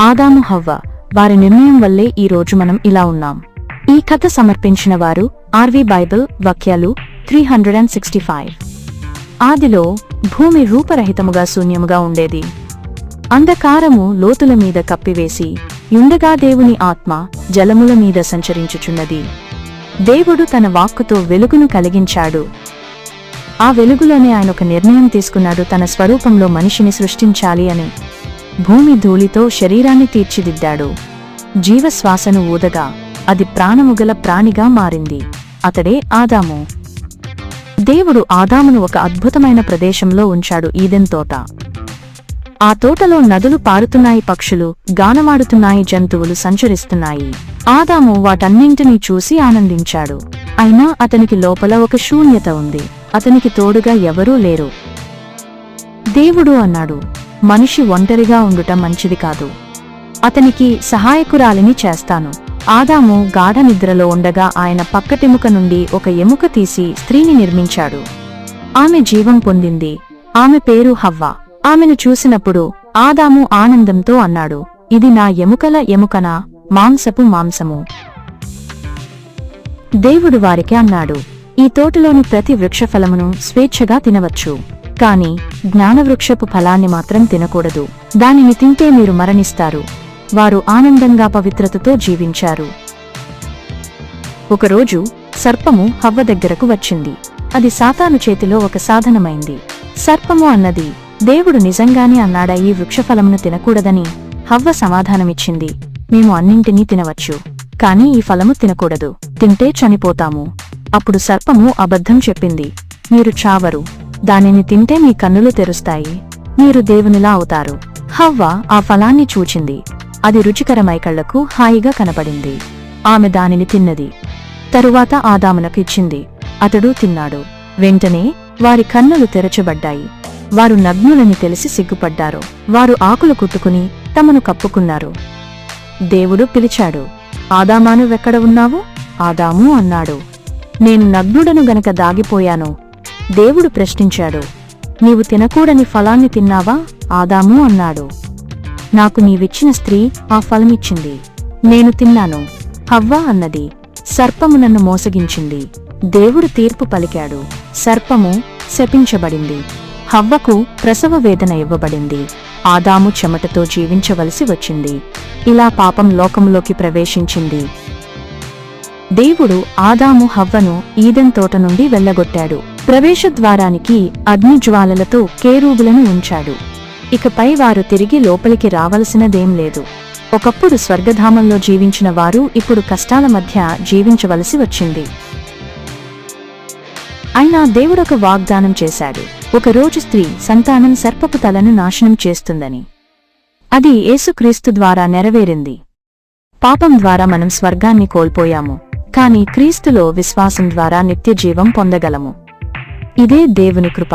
ఆదాము హవ్వ వారి నిర్ణయం వల్లే ఈ రోజు మనం ఇలా ఉన్నాం. ఈ కథ సమర్పించిన వారు ఆర్వి బైబిల్ వాక్యాలు three hundred and sixty five. ఆదిలో భూమి రూపరహితముగా శూన్యముగా ఉండేది. అంధకారము లోతుల మీద కప్పివేసి యుండగా దేవుని ఆత్మ జలముల మీద సంచరించుచున్నది. దేవుడు తన వాక్కుతో వెలుగును కలిగించాడు. ఆ వెలుగులోనే ఆయన ఒక నిర్ణయం తీసుకున్నాడు తన స్వరూపంలో మనిషిని సృష్టించాలి అని. భూమి ధూళితో శరీరాన్ని తీర్చిదిద్దాడు. జీవశ్వాసను ఊదగా అది ప్రాణముగల ప్రాణిగా మారింది. అతడే ఆదాము. దేవుడు ఆదామును ఒక అద్భుతమైన ప్రదేశంలో ఉంచాడు ఈదెన్ తోట. ఆ తోటలో నదులు పారుతున్నాయి పక్షులు గానమాడుతున్నాయి జంతువులు సంచరిస్తున్నాయి. ఆదాము వాటన్నింటినీ చూసి ఆనందించాడు. అయినా అతనికి లోపల ఒక శూన్యత ఉంది. అతనికి తోడుగా ఎవరూ లేరు. దేవుడు అన్నాడు మనిషి ఒంటరిగా ఉండుట మంచిది కాదు. అతనికి సహాయకురాలిని చేస్తాను. ఆదాము గాఢ నిద్రలో ఉండగా ఆయన పక్కటెముక నుండి ఒక ఎముక తీసి స్త్రీని నిర్మించాడు. ఆమె జీవం పొందింది. ఆమె పేరు హవ్వ. ఆమెను చూసినప్పుడు ఆదాము ఆనందంతో అన్నాడు ఇది నా ఎముకల ఎముకన? మాంసపు మాంసము. దేవుడు వారికి అన్నాడు ఈ తోటలోని ప్రతి వృక్షఫలమును స్వేచ్ఛగా తినవచ్చు. కాని జ్ఞానవృక్షపు ఫలాన్ని మాత్రం తినకూడదు. దానిని తింటే మీరు మరణిస్తారు. వారు ఆనందంగా పవిత్రతతో జీవించారు. ఒకరోజు సర్పము హవ్వ దగ్గరకు వచ్చింది. అది సాతాను చేతిలో ఒక సాధనమైంది. సర్పము అన్నది దేవుడు నిజంగానే అన్నాడా ఈ వృక్షఫలమును తినకూడదని? హవ్వ సమాధానమిచ్చింది. మేము అన్నింటినీ తినవచ్చు కాని ఈ ఫలము తినకూడదు. తింటే చనిపోతాము. అప్పుడు సర్పము అబద్ధం చెప్పింది. మీరు చావరు దానిని తింటే మీ కన్నులు తెరుస్తాయి. మీరు దేవునిలా అవుతారు. హవ్వ ఆ ఫలాన్ని చూచింది. అది రుచికరమై కళ్ళకు హాయిగా కనపడింది. ఆమె దానిని తిన్నది. తరువాత ఆదామునకు ఇచ్చింది. అతడు తిన్నాడు. వెంటనే వారి కన్నులు తెరచబడ్డాయి. వారు నగ్నులని తెలిసి సిగ్గుపడ్డారు. వారు ఆకులు కుట్టుకుని తమను కప్పుకున్నారు. దేవుడు పిలిచాడు ఆదామాను వెక్కడ ఉన్నావు? ఆదాము అన్నాడు నేను నగ్నుడను గనక దాగిపోయాను. దేవుడు ప్రశ్నించాడు. నీవు తినకూడని ఫలాన్ని తిన్నావా? ఆదాము అన్నాడు. నాకు నీవిచ్చిన స్త్రీ ఆ ఫలమిచ్చింది. నేను తిన్నాను. హవ్వ అన్నది. సర్పము నన్ను మోసగించింది. దేవుడు తీర్పు పలికాడు. సర్పము శపించబడింది. హవ్వకు ప్రసవ వేదన ఇవ్వబడింది. ఆదాము చెమటతో జీవించవలసి వచ్చింది. ఇలా పాపం లోకంలోకి ప్రవేశించింది. దేవుడు ఆదాము హవ్వను ఈదెన్ తోట నుండి వెళ్ళగొట్టాడు ప్రవేశద్వారానికి అగ్నిజ్వాలలతో కేరూబులను ఉంచాడు. ఇకపై వారు తిరిగి లోపలికి రావలసినదేం లేదు. ఒకప్పుడు స్వర్గధామంలో జీవించిన వారు ఇప్పుడు కష్టాల మధ్య జీవించవలసి వచ్చింది. అయినా దేవుడొక వాగ్దానం చేశాడు. ఒకరోజు స్త్రీ సంతానం సర్పపు తలను నాశనం చేస్తుందని. అది యేసుక్రీస్తు ద్వారా నెరవేరింది. పాపం ద్వారా మనం స్వర్గాన్ని కోల్పోయాము. కానీ క్రీస్తులో విశ్వాసం ద్వారా నిత్య జీవం పొందగలము. ఇదే దేవుని కృప.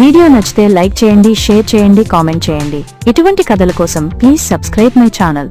వీడియో నచ్చితే లైక్ చేయండి షేర్ చేయండి కామెంట్ చేయండి. ఇటువంటి కథల కోసం ప్లీజ్ సబ్స్క్రైబ్ మై ఛానల్.